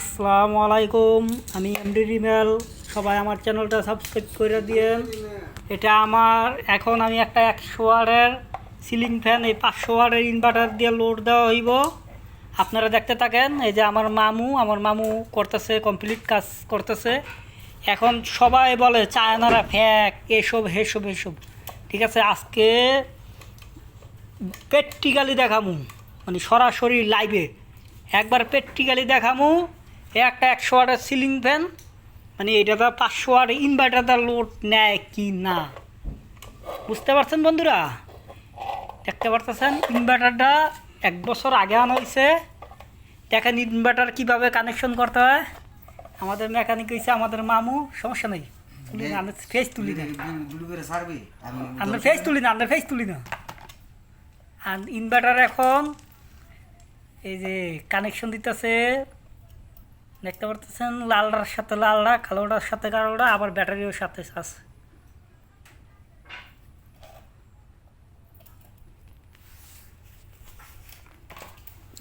আসসালামু আলাইকুম। আমি এমডি রিমেল। সবাই আমার চ্যানেলটা সাবস্ক্রাইব করে দিয়েন। এটা আমার, এখন আমি একটা একশো ওয়ার্ডের সিলিং ফ্যান, এই পাঁচশো ওয়ার্ডের ইনভার্টার দিয়ে লোড দেওয়া হইব। আপনারা দেখতে থাকেন, এই যে আমার মামু আমার মামু করতেছে কমপ্লিট কাজ করতেছে। এখন সবাই বলে, চায়নারা ফ্যাক এসব, হেসব এসব ঠিক আছে, আজকে প্র্যাকটিক্যালি দেখামু মানে সরাসরি লাইভে একবার প্র্যাকটিক্যালি দেখামু একটা একশো ওয়াটের সিলিং ফ্যান মানে এটা তো পাঁচশো ওয়াট ইনভার্টার লোড নেয় কি না? বুঝতে পারছেন বন্ধুরা? দেখতে পারতেছেন ইনভার্টারটা এক বছর আগে আনা হয়েছে দেখেন ইনভার্টার কীভাবে কানেকশন করতে হয়। আমাদের মেকানিক হয়েছে আমাদের মামু, সমস্যা নেই। ফেস তুলি না। ফেস তুলি না আপনার ফেস তুলি না। আর ইনভার্টার এখন এই যে কানেকশন দিতেছে দেখতে পারতেছেন লালটার সাথে লালটা কালোটার সাথে কালোটা আবার ব্যাটারিও সাথে আছে।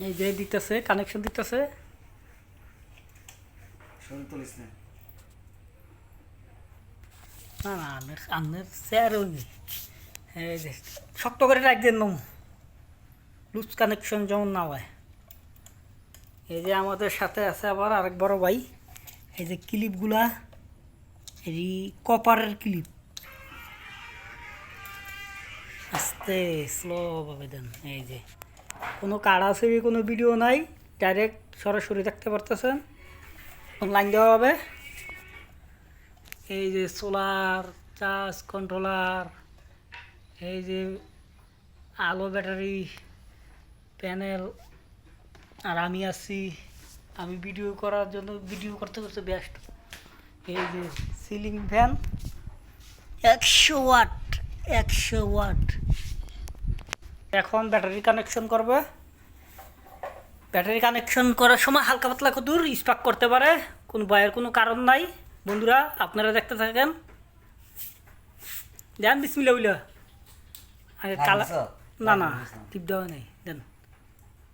এই যে দিতেছে কানেকশন দিতেছে। না না নেই। এই যে শক্ত করে রাখ দেন লুজ কানেকশন যেমন না হয়। এই যে আমাদের সাথে আছে আবার আরেক বড় ভাই। এই যে ক্লিপগুলা, এই কপারের ক্লিপ। আস্তে স্লোভাবে দেন, এই যে। কোনো কাড়াছড়ি, কোনো ভিডিও নাই ডাইরেক্ট সরাসরি দেখতে পারতেছেন। লাইন দেওয়া হবে। এই যে সোলার চার্জ কন্ট্রোলার এই যে আলো ব্যাটারি প্যানেল আর আমি আছি আমি ভিডিও করার জন্য ভিডিও করতে করতে ব্যস্ত। এই যে সিলিং ফ্যান একশো ওয়াট একশো ওয়াট এখন ব্যাটারি কানেকশন করবে। ব্যাটারি কানেকশন করার সময় হালকা পাতলা কদূর স্পার্ক করতে পারে কোনো ভয়ের কোনো কারণ নাই। বন্ধুরা আপনারা দেখতে থাকেন। দেন বিসমিল্লা বুঝলা আগে কালা না না টিপ দেওয়া নেই দেন।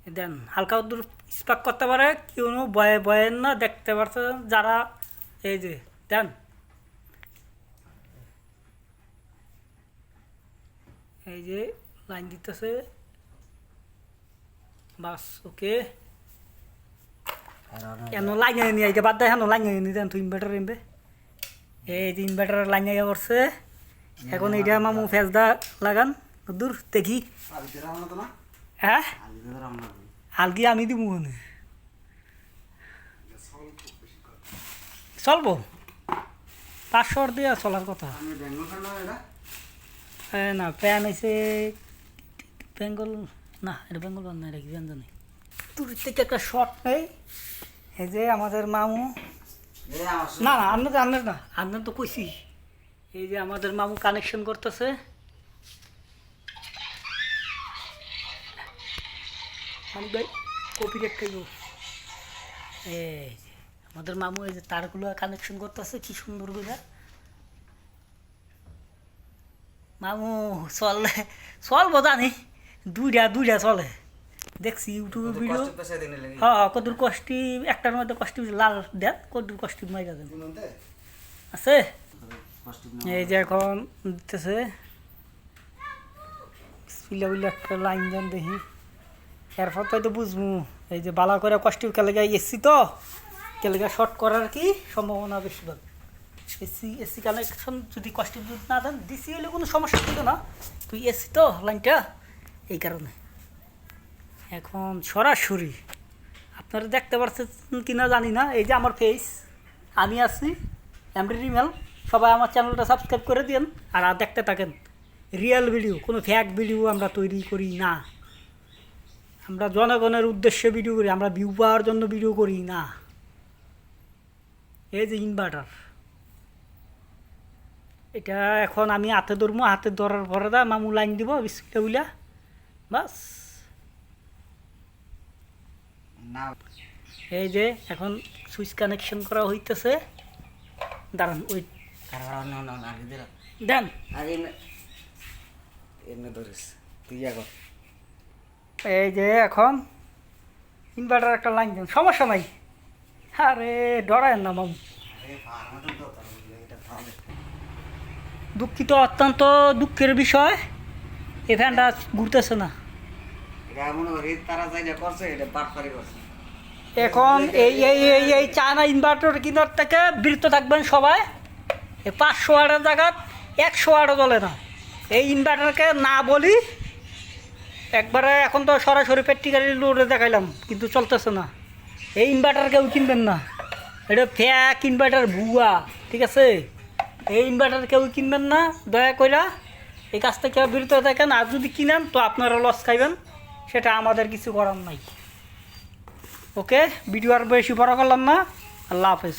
দেন হালকা দূর স্পার্ক করতে পারে কোনো বয়ে বয়েন না, দেখতে পারছেন যারা এই যে, দেন। এই যে, লাইন দিতেছে। বাস, ওকে। কেন লাইন নি আইতে বাদ দেয় হেন লাইন নি দেন তুই ইনভার্টার এনবে। এই যে ইনভার্টার লাইন আইয়া করছে এখন এইটা মামু ফেসদা লাগান দূর দেখি। হ্যাঁ? আলগি আমি দিব মনে চলবো? পাঁচশো দিয়ে চলার কথা। না প্যান হয়েছে বেঙ্গল না এটা বেঙ্গল না এটা কি জানি? দূর থেকে একটা শর্ট নেই। এই যে আমাদের মামু। না না আপনার আপনার না আপনার তো কইছি। এই যে আমাদের মামু কানেকশন করতেছে। আমি ভাই কপি খাইব এই আমাদের মামু এই যে তারগুলো কানেকশন করতেছে কি সুন্দর করে। মামু চলে চলবো জানি দুইটা দুইটা চলে। দেখছি ইউটিউবে ভিডিও হ্যাঁ কদুর কষ্টি একটার মধ্যে কষ্টি লাল দেন কদুর কষ্টি মাইরা দেন আছে? এই যে এখন দিতেছে। পিলা পিলা একটা লাইন দেন দেখি। এরপর তো হয়তো বুঝব। এই যে বালা করে কষ্ট কেলেগা এসি তো কেলেগা শর্ট করার কি সম্ভাবনা বেশিরভাগ এসি এসি কানেকশন যদি কষ্ট যদি না দেন ডিসি হলে কোনো সমস্যা ছিল না। তুই এসি তো লাইনটা এই কারণে। এখন সরাসরি আপনারা দেখতে পাচ্ছেন কিনা জানি না। এই যে আমার ফেস আমি আছি এমডি রিমেল সবাই আমার চ্যানেলটা সাবস্ক্রাইব করে দিন আর দেখতে থাকেন। রিয়েল ভিডিও কোনো ফ্যাক ভিডিও আমরা তৈরি করি না। আমরা জনগণের উদ্দেশ্যে ভিডিও করি আমরা ভিউ পাওয়ার জন্য ভিডিও করি না। এই যে ইনভার্টার এটা এখন আমি হাতে ধরবো হাতে ধরার পরে দা মামু লাইন দিব বিস্কুটটা বুলা বাস। এই যে এখন সুইচ কানেকশন করা হইতেছে। দাঁড়ান ওই দেন। তুই এই যে এখন ইনভার্টার একটা লাইন দেন সমস্যা নাই। আরে ডরায় না মামু। দুঃখিত অত্যন্ত দুঃখের বিষয়। এই ফ্যানটা ঘুরতেছে না। এখন এই এই এই এই চায়না ইনভার্টার কেনার থেকে বিরত থাকবেন সবাই। পাঁচশো ওয়াটের জায়গাত একশো ওয়াটও চলে না। এই ইনভার্টারকে না বলি একবারে এখন তো সরাসরি প্র্যাকটিক্যালি লোডে দেখাইলাম, কিন্তু চলতেছে না। এই ইনভার্টার কেউ কিনবেন না। এটা ফ্যাক ইনভার্টার ভুয়া, ঠিক আছে? এই ইনভার্টার কেউ কিনবেন না, দয়া কইরা এই কাজ থেকে বিরত থাকেন, আর যদি কিনেন, তো আপনারা লস খাইবেন, সেটা আমাদের কিছু করার নাই। ওকে? ভিডিও আর বেশি বড় করলাম না। আল্লাহ হাফেজ।